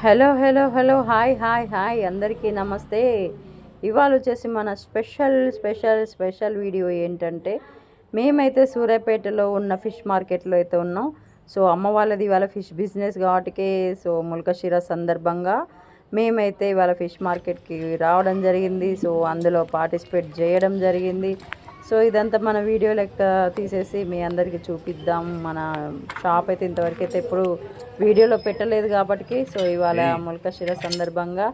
Hello hello hello hi hi hi అందరికీ నమస్తే. ఇవాళ వచ్చేసి మన స్పెషల్ స్పెషల్ స్పెషల్ వీడియో ఏంటంటే మేమైతే సూర్యాపేటలో ఉన్న ఫిష్ మార్కెట్లో అయితే ఉన్నాం. సో అమ్మ వాళ్ళది ఇవాళ ఫిష్ బిజినెస్ కాబట్టి సో ముల్కశిర సందర్భంగా మేమైతే ఇవాళ ఫిష్ మార్కెట్కి రావడం జరిగింది. సో అందులో పార్టిసిపేట్ చేయడం జరిగింది. సో ఇదంతా మన వీడియో లెక్క తీసేసి మీ అందరికీ చూపిద్దాం. మన షాప్ అయితే ఇంతవరకు అయితే ఇప్పుడు వీడియోలో పెట్టలేదు కాబట్టి సో ఇవాళ ముల్కశిర సందర్భంగా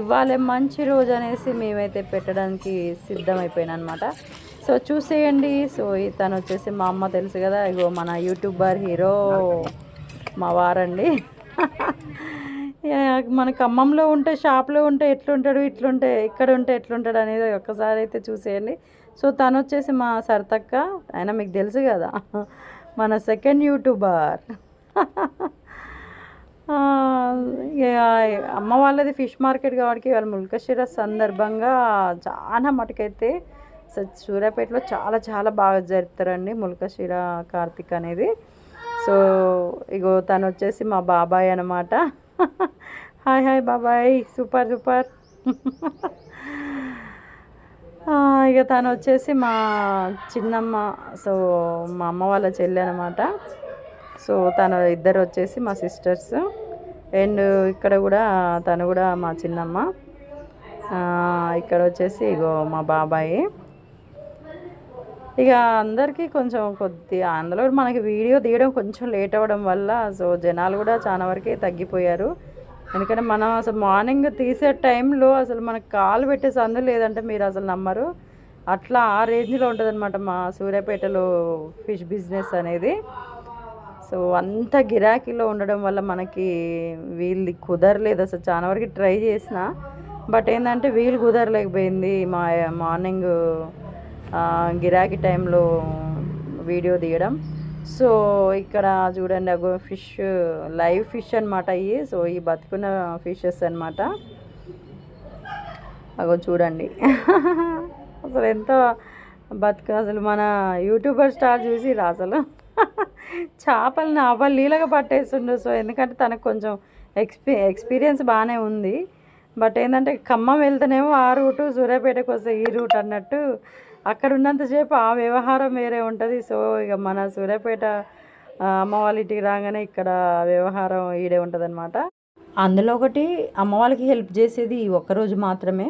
ఇవాళ మంచి రోజు అనేసి మేమైతే పెట్టడానికి సిద్ధమైపోయినా అనమాట సో చూసేయండి. సో తను వచ్చేసి మా అమ్మ తెలుసు కదా ఇగో మన యూట్యూబర్ హీరో మా వారండి. మన ఖమ్మంలో ఉంటే షాప్లో ఉంటే ఎట్లుంటాడు ఇట్లుంటే ఇక్కడ ఉంటే ఎట్లుంటాడు అనేది ఒక్కసారి అయితే చూసేయండి. సో తను వచ్చేసి మా సర్తక్క ఆయన మీకు తెలుసు కదా మన సెకండ్ యూట్యూబర్ అమ్మ వాళ్ళది ఫిష్ మార్కెట్ కాబట్టి వాళ్ళ ముల్కశిర సందర్భంగా చాలా మటుకైతే సూర్యాపేటలో చాలా చాలా బాగా జరుపుతారండి ముల్కశిర కార్తీక్ అనేది. సో ఇగో తను వచ్చేసి మా బాబాయ్ అనమాట హాయ్ హాయ్ బాబాయ్. Super super. ఇక తను వచ్చేసి మా చిన్నమ్మ సో మా అమ్మ వాళ్ళ చెల్లి అనమాట సో తను ఇద్దరు వచ్చేసి మా సిస్టర్స్ అండ్ ఇక్కడ కూడా తను కూడా మా చిన్నమ్మ. ఇక్కడ వచ్చేసి ఇగో మా బాబాయి. ఇక అందరికీ కొంచెం కొద్ది అందులో మనకి వీడియో తీయడం కొంచెం లేట్ అవ్వడం వల్ల సో జనాలు కూడా చాలా వరకే తగ్గిపోయారు. ఎందుకంటే మనం అసలు మార్నింగ్ తీసే టైంలో అసలు మనకు కాలు పెట్టే సందు లేదంటే మీరు అసలు నమ్మరు. అట్లా ఆ రేంజ్లో ఉంటుందన్నమాట మా సూర్యాపేటలో ఫిష్ బిజినెస్ అనేది. సో అంత గిరాకీలో ఉండడం వల్ల మనకి వీళ్ళు కుదరలేదు అసలు. చాలా వరకు ట్రై చేసిన. బట్ ఏంటంటే వీలు కుదరలేకపోయింది మా మార్నింగ్ గిరాకీ టైంలో వీడియో తీయడం. సో ఇక్కడ చూడండి అగో ఫిష్ లైవ్ ఫిష్ అనమాట ఇవి. సో ఈ బతుకున్న ఫిషెస్ అనమాట అగో చూడండి. అసలు ఎంత బతుకు అసలు మన యూట్యూబర్ స్టార్ చూసి అసలు? చేపలు అవ్వాలి నీళ్ళగా పట్టేస్తుండు సో ఎందుకంటే తనకు కొంచెం ఎక్స్పీ ఎక్స్పీరియన్స్ బాగానే ఉంది. బట్ ఏంటంటే ఖమ్మం వెళ్తేనేమో ఆ రూటు సూర్యాపేటకు వస్తే ఈ రూట్ అన్నట్టు. అక్కడ ఉన్నంతసేపు ఆ వ్యవహారం వేరే ఉంటుంది. సో ఇక మన సూర్యాపేట ఆ, అమ్మ వాళ్ళ ఇంటికి రాగానే ఇక్కడ వ్యవహారం ఈడే ఉంటుంది అనమాట అందులో ఒకటి అమ్మ వాళ్ళకి హెల్ప్ చేసేది ఈ ఒక్కరోజు మాత్రమే.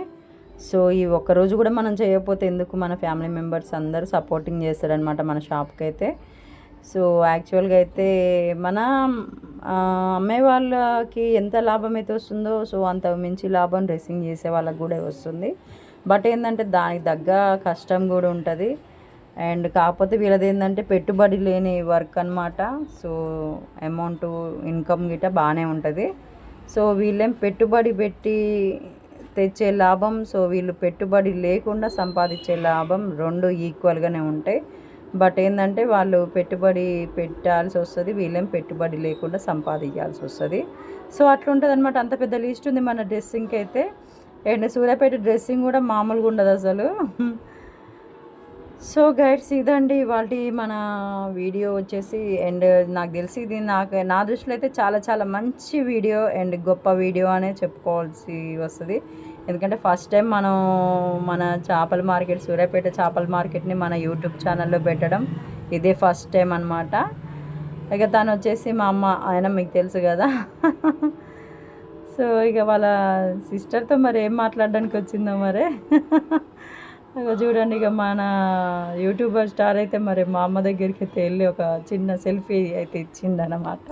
సో ఈ ఒక్కరోజు కూడా మనం చేయకపోతే ఎందుకు మన ఫ్యామిలీ మెంబర్స్ అందరూ సపోర్టింగ్ చేస్తారనమాట మన షాప్కి అయితే సో యాక్చువల్గా అయితే మన అమ్మే వాళ్ళకి ఎంత లాభం అయితే వస్తుందో సో అంత మించి లాభం డ్రెస్సింగ్ చేసే వాళ్ళకి కూడా వస్తుంది. బట్ ఏంటంటే దానికి తగ్గ కష్టం కూడా ఉంటుంది. అండ్ కాకపోతే వీళ్ళది ఏంటంటే పెట్టుబడి లేని వర్క్ అనమాట సో అమౌంట్ ఇన్కమ్ గిట్ట బాగానే ఉంటుంది. సో వీళ్ళేం పెట్టుబడి పెట్టి తెచ్చే లాభం సో వీళ్ళు పెట్టుబడి లేకుండా సంపాదించే లాభం రెండు ఈక్వల్గానే ఉంటాయి. బట్ ఏంటంటే వాళ్ళు పెట్టుబడి పెట్టాల్సి వస్తుంది వీళ్ళేం పెట్టుబడి లేకుండా సంపాదించాల్సి వస్తుంది. సో అట్లుంటుంది అనమాట అంత పెద్ద లిస్ట్ ఉంది మన డ్రెస్సింగ్కి అయితే. అండ్ సూర్యాపేట డ్రెస్సింగ్ కూడా మామూలుగా ఉండదు అసలు. సో గైడ్స్ ఇదండి. ఇవాళ మన వీడియో వచ్చేసి అండ్ నాకు తెలిసి ఇది నాకు నా దృష్టిలో అయితే చాలా చాలా మంచి వీడియో అండ్ గొప్ప వీడియో అనే చెప్పుకోవాల్సి వస్తుంది. ఎందుకంటే ఫస్ట్ టైం మనం మన చేపల మార్కెట్ సూర్యాపేట చేపల మార్కెట్ని మన యూట్యూబ్ ఛానల్లో పెట్టడం ఇదే ఫస్ట్ టైం అనమాట ఇక తను వచ్చేసి మా అమ్మ ఆయన మీకు తెలుసు కదా. సో ఇక వాళ్ళ సిస్టర్తో మరి ఏం మాట్లాడడానికి వచ్చిందో మరి? చూడండి ఇక మన యూట్యూబర్ స్టార్ అయితే మరి మా అమ్మ దగ్గరికి అయితే వెళ్ళి ఒక చిన్న సెల్ఫీ అయితే ఇచ్చిండనమాట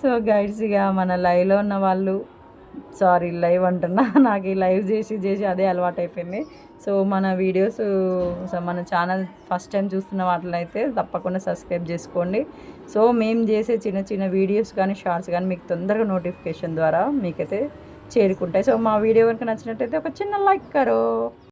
సో గైడ్స్ ఇక మన లైవ్లో ఉన్న వాళ్ళు సారీ లైవ్ అంటున్నా. నాకు ఈ లైవ్ చేసి చేసి అదే అలవాటు అయిపోయింది సో మన వీడియోస్ సో మన ఛానల్ ఫస్ట్ టైం చూస్తున్న వాటిలో అయితే తప్పకుండా సబ్స్క్రైబ్ చేసుకోండి. సో మేము చేసే చిన్న చిన్న వీడియోస్ కానీ షార్ట్స్ కానీ మీకు తొందరగా నోటిఫికేషన్ ద్వారా మీకైతే చేరుకుంటాయి. సో మా వీడియో కనుక నచ్చినట్టయితే ఒక చిన్న లైక్ కరో.